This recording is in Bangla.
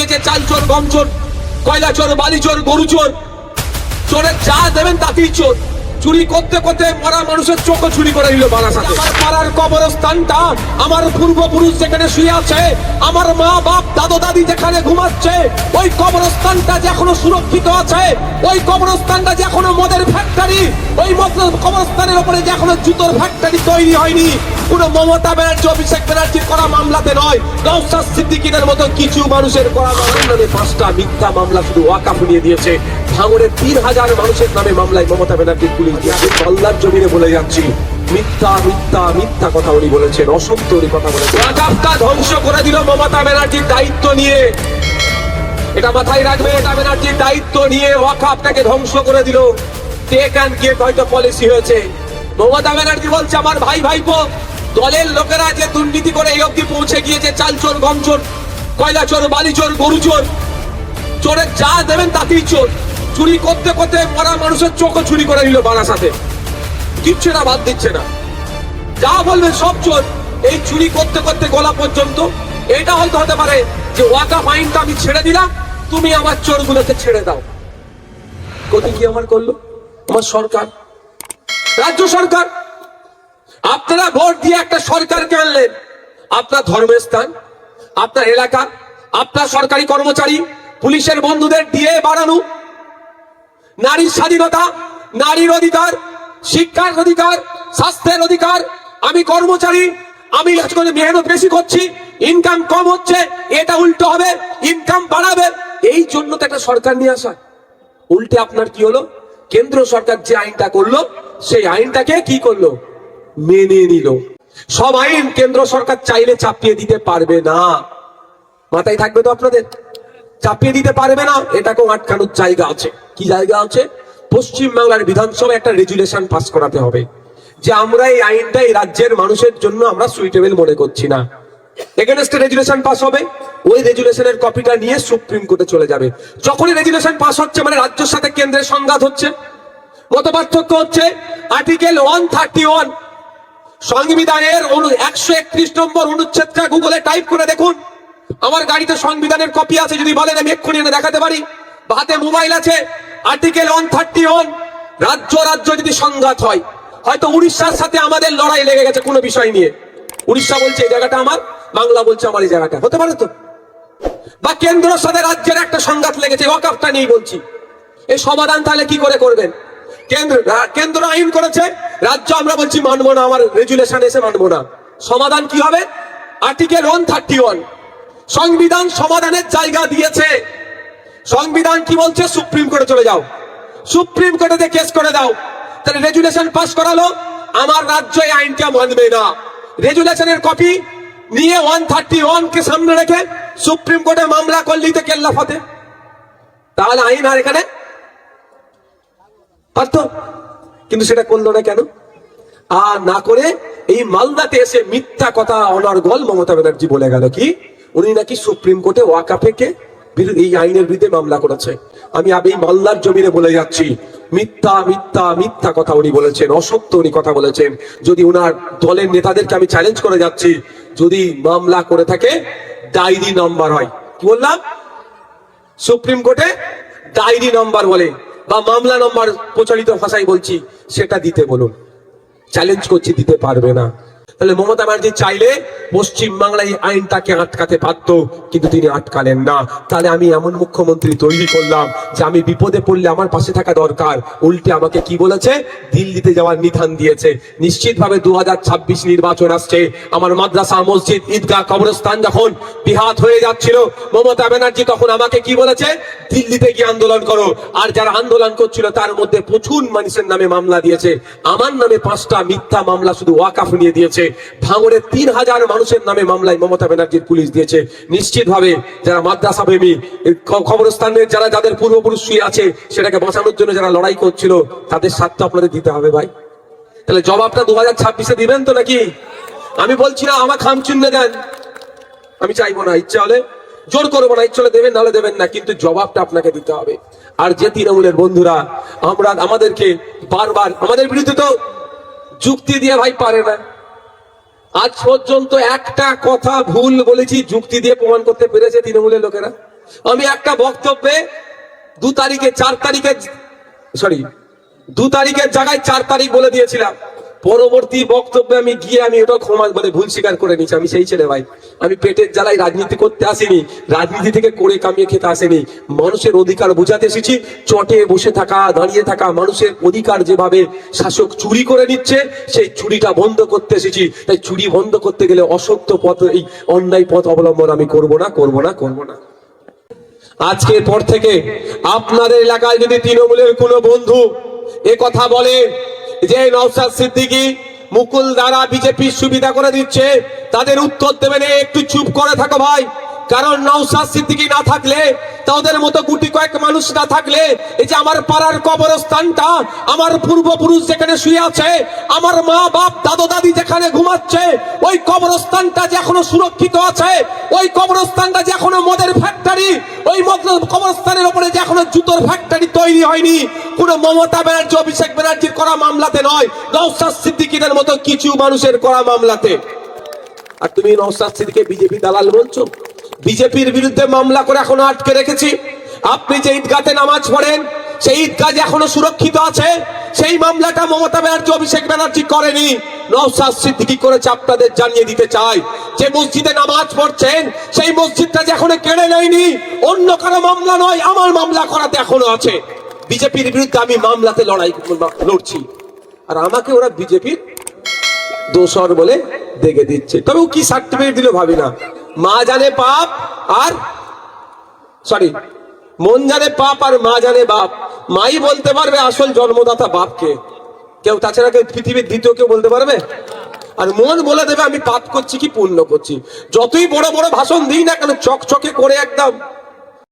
গিয়েছে চাল চোর, গম চোর, কয়লা চোর, বালি চোর, গরু চোর, চোরের যা দেবেন তাতেই চোর। চুরি করতে করতে মরা মানুষের চোখও চুরি করে নিল বারাসাতে। আমার পাড়ার কবরস্থানটা আমার পূর্বপুরুষ যেখানে শুয়ে আছে, আমার মা বাপ, দাদু দাদি যেখানে ঘুমাচ্ছে, ওই কবরস্থানটা যে এখনও সুরক্ষিত আছে, ওই কবরস্থানটা যে এখনও মদের ফ্যাক্টরি ওই কবরস্থানের উপরে যে এখনও জুতোর ফ্যাক্টরি তৈরি হয়নি, কোনো মমতা ব্যানার্জি, অভিষেক ব্যানার্জির করা মামলাতে নয়। নওশাদ সিদ্দিকীদের মতো কিছু মানুষের করা মামলার নামে পাঁচটা মিথ্যা মামলা শুধু ওয়াকাফ নিয়ে দিয়েছে। ভাঙড়ের তিন হাজার মানুষের নামে মামলায় মমতা ব্যানার্জির পুলিশ মাল্লার জমিনে বলে যাচ্ছি। মিথ্যা মিথ্যা মিথ্যা কথা উনি বলেছেন, অসত্য উনি কথা বলেছেন। ধ্বংস করে দিল মমতা ব্যানার্জির দায়িত্ব নিয়ে। এটা মাথায় রাখবে এটা ব্যানার্জির দায়িত্ব নিয়ে ওয়াকাফটাকে ধ্বংস করে দিল। টেক অ্যান্ড গেট হয়তো পলিসি হয়েছে। মমতা ব্যানার্জি বলছে, আমার ভাই, ভাইপো, দলের লোকেরা যে দুর্নীতি করে এই অব্দি পৌঁছে গিয়েছে, চাল চোর, গম চোর, কয়লা চোর, বালি চোর, গরু চোর, চোরের যা দেবেন তাতেই চোর। চুরি করতে করতে মরা মানুষের চোখও চুরি করে নিল বারাসাতে কিচ্ছু না, বাদ দিচ্ছে না। যা বলবেন সব চোর। এই চুরি করতে করতে গলা পর্যন্ত। এটা হয়তো হতে পারে যে ওয়াকা ফাইনটা আমি ছেড়ে দিলাম, তুমি আমার চোরগুলোকে ছেড়ে দাও। কোথায় কি আমার করল? আমার সরকার। রাজ্য সরকার। আপনারা ভোট দিয়ে একটা সরকারকে আনলেন। আপনার ধর্মের স্থান আপনার এলাকা, আপনার সরকারি কর্মচারী, পুলিশের বন্ধুদের দিয়ে বাড়ানো নারীর স্বাধীনতা, নারীর অধিকার, শিক্ষার অধিকার, স্বাস্থ্যের অধিকার। আমি কর্মচারী, আমি আজকে মেহনত বেশি করছি ইনকাম কম হচ্ছে, এটা উল্টো হবে ইনকাম বাড়াবে। এই জন্য তো একটা সরকার নিয়ে আসা। উল্টে আপনার কি হলো? কেন্দ্র সরকার যে আইনটা করল, সেই আইনটাকে কি করল? মেনে নিল। সব আইন কেন্দ্র সরকার চাইলে চাপিয়ে দিতে পারবে না। মাথায় থাকবে তো আপনাদের? চাপিয়ে দিতে পারবে না, এটাকেও আটকানোর জায়গা আছে। কি জায়গা আছে? পশ্চিম বাংলার বিধানসভায় একটা রেজুলেশন পাস করাতে হবে। যে আমরা এই আইনটা এই রাজ্যের মানুষের জন্য আমরা সুইটেবল মনে করছি না। এগেনস্টে রেজুলেশন হবে। ওই কপিটা নিয়ে সুপ্রিম কোর্টে চলে যাবে। যখনই রেজুলেশন হচ্ছে মানে রাজ্যের সাথে সংঘাত হচ্ছে হচ্ছে আর্টিকেল ওয়ান থার্টি ওয়ান সংবিধানের একশো একত্রিশ নম্বর অনুচ্ছেদটা গুগলে টাইপ করে দেখুন। আমার গাড়িতে সংবিধানের কপি আছে, যদি বলেন আমি এক্ষুনি এনে দেখাতে পারি। বা হাতে মোবাইল আছে আর্টিকেল ওয়ান থার্টি ওয়ান রাজ্য রাজ্য যদি সংঘাত হয়, হয়তো উড়িষ্যার সাথে আমাদের লড়াই লেগে গেছে কোনো বিষয় নিয়ে। উড়িষ্যা বলছে, এই জায়গাটা আমার, বাংলা বলছে আমার এই জায়গাটা। হতে পারে তো? বা কেন্দ্রের সাথে রাজ্যের একটা সংঘাত লেগেছে ওয়াকাফটা নিয়ে বলছি। এই সমাধান তাহলে কি করে করবেন? কেন্দ্র কেন্দ্র আইন করেছে, রাজ্য আমরা বলছি মানবো না, আমার রেজুলেশন এসে মানবো না। সমাধান কি হবে? আর্টিকেল ওয়ান থার্টি ওয়ান সংবিধান সমাধানের জায়গা দিয়েছে। সংবিধান কি বলছে? সুপ্রিম কোর্টে চলে যাও। সুপ্রিম কোর্টে কেস করে দাও, তাহলে রেজুলেশন পাস করালো, আমার রাজ্য এই আইনটা মানবে না। রেজুলেশনের কপি নিয়ে ওয়ান থার্টি ওয়ান কে সামনে রেখে সুপ্রিম কোর্টে মামলা করলেই তো কেল্লা ফতে তাহলে আইন আর এখানে পারতো? কিন্তু সেটা করল না কেন? আর না করে এই মালদাতে এসে মিথ্যা কথা অনর্গল মমতা ব্যানার্জি বলে গেল কি? উনি নাকি সুপ্রিম কোর্টে ওয়াকাফেকে এই আইনের বিরুদ্ধে মামলা করেছে। আমি এই মালদার জমিনে বলে যাচ্ছি, মিথ্যা মিথ্যা মিথ্যা কথা উনি বলেছেন, অসত্য উনি কথা বলেছেন। যদি উনার দলের নেতাদেরকে আমি চ্যালেঞ্জ করে যাচ্ছি, যদি মামলা করে থাকে, ডায়েরি নাম্বার হয়। কি বললাম? সুপ্রিম কোর্টে ডায়েরি নাম্বার বলে বা মামলা নাম্বার প্রচলিত ভাষায় বলছি, সেটা দিতে বলুন। চ্যালেঞ্জ করছি, দিতে পারবে না। তাহলে মমতা ব্যানার্জি চাইলে পশ্চিম বাংলায় আইনটাকে আটকাতে পারত কিন্তু তিনি আটকালেন না। তাহলে আমি এমন মুখ্যমন্ত্রী তৈরি করলাম যে আমি বিপদে পড়লে আমার পাশে থাকা দরকার। উল্টে আমাকে কি বলেছে? দিল্লিতে যাওয়ার নিধান দিয়েছে। নিশ্চিতভাবে দু হাজার ছাব্বিশ নির্বাচন আসছে। আমার মাদ্রাসা, মসজিদ, ঈদগাহ, কবরস্থান যখন বিহাত হয়ে যাচ্ছিল, মমতা ব্যানার্জি তখন আমাকে কি বলেছে? দিল্লিতে গিয়ে আন্দোলন করো। আর যারা আন্দোলন করছিল, তার মধ্যে প্রচুর মানুষের নামে মামলা দিয়েছে। আমার নামে পাঁচটা মিথ্যা মামলা শুধু ওয়াকাফ নিয়ে দিয়েছে। ভাঙড়ে তিন হাজার মানুষের নামে মামলায় মমতা ব্যানার্জির পুলিশ দিয়েছে। নিশ্চিতভাবে যারা মাদ্রাসা প্রেমী কবরস্থানের যারা যাদের পূর্বপুরুষ শুয়ে আছে, সেটাকে বাঁচানোর জন্য যারা লড়াই করছিল, তাদের স্বার্থ আপনাদের দিতে হবে ভাই। তাহলে জবাবটা দু হাজার ছাব্বিশে দিবেন তো নাকি? আমি বলছি না, আমার খাম চিহ্ন দেন। আমি চাইব না, ইচ্ছা হলে জোর করব না, ইচ্ছা হলে দেবেন, নাহলে দেবেন না, কিন্তু জবাবটা আপনাকে দিতে হবে। আর যে তৃণমূলের বন্ধুরা, আমরা, আমাদেরকে বারবার, আমাদের বিরুদ্ধে তো যুক্তি দিয়ে ভাই পারে না। আজ পর্যন্ত একটা কথা ভুল বলেছি, যুক্তি দিয়ে প্রমাণ করতে পেরেছে তৃণমূলের লোকেরা। আমি একটা বক্তব্যে দু তারিখে, চার তারিখে সরি দু তারিখের জায়গায় চার তারিখ বলে দিয়েছিলাম। পরবর্তী বক্তব্যে আমি গিয়ে আমি ওটা ক্ষমা মানে ভুল স্বীকার করে নিচ্ছি আমি সেই ছেলে ভাই। আমি পেটের জ্বালায় রাজনীতি করতে আসিনি। রাজনীতি থেকে করে কামিয়ে খেতে আসেনি। মানুষের অধিকার বুঝাতে এসেছি। চটে বসে থাকা, দাঁড়িয়ে থাকা মানুষের অধিকার যেভাবে শাসক চুরি করে নিচ্ছে, সেই চুরিটা বন্ধ করতে এসেছি। তাই চুরি বন্ধ করতে গেলে অসত্য পথ, এই অন্যায় পথ অবলম্বন আমি করব না করব না করব না। আজকের পর থেকে আপনাদের এলাকায় যদি তৃণমূলের কোনো বন্ধু এ কথা বলে যে নওসাদ সিদ্দিকী মুকুল দ্বারা বিজেপির সুবিধা করে দিচ্ছে তাদের উত্তর দেবেন "এ, একটু চুপ করে থাকো ভাই। কারণ নওশাদ সিদ্দিকী না থাকলে, তাদের মতো গুটি কয়েক মানুষ না থাকলে, এই যে আমার পাড়ার কবরস্থানটা, আমার পূর্বপুরুষ যেখানে শুয়ে আছে, আমার মা বাপ, দাদু দাদি যেখানে ঘুমাচ্ছে, ওই কবরস্থানটা যে এখনও সুরক্ষিত আছে, ওই কবরস্থানটা যে এখনও মদের ফ্যাক্টরি ওই মদ কবরস্থানের উপরে যে এখনও জুতোর ফ্যাক্টরি তৈরি হয়নি, কোনো মমতা ব্যানার্জি, অভিষেক ব্যানার্জির করা মামলাতে নয়, নওশাদ সিদ্দিকীদের মতো কিছু মানুষের করা মামলাতে। আর তুমি নওশাদ সিদ্দিকে বিজেপি দালাল বলছো? বিজেপির বিরুদ্ধে মামলা করে এখনও আটকে রেখেছি। আপনি যে ঈদগাতে নামাজ পড়েন, সেই ঈদগাহ এখনও সুরক্ষিত আছে, সেই মামলাটা মমতা ব্যানার্জি, অভিষেক ব্যানার্জি করেনি। নওশাদ সিদ্দিকি করেছে, আপনাদের জানিয়ে দিতে চাই। যে মসজিদে নামাজ পড়ছেন, সেই মসজিদটা যে এখনও কেড়ে নেয়নি, অন্য কারও মামলা নয়, আমার মামলা করাতে এখনও আছে। বিজেপির বিরুদ্ধে আমি মামলাতে লড়াই লড়ছি। আর আমাকে ওরা বিজেপির দোষর বলে দেখে দিচ্ছে। তবে কি সার্টিফিকেট দিল ভাবি না। মা জানে পাপ আর সরি মন জানে পাপ আর মা জানে বাপ। মাই বলতে পারবে আসল জন্মদাতা বাপকে। কেউ তাছাড়া কেউ পৃথিবীর দ্বিতীয় কেউ বলতে পারবে? আর মন বলে দেবে, আমি পাপ করছি কি পূর্ণ করছি। যতই বড় বড় ভাষণ দিই না কেন, চকচকে করে একদম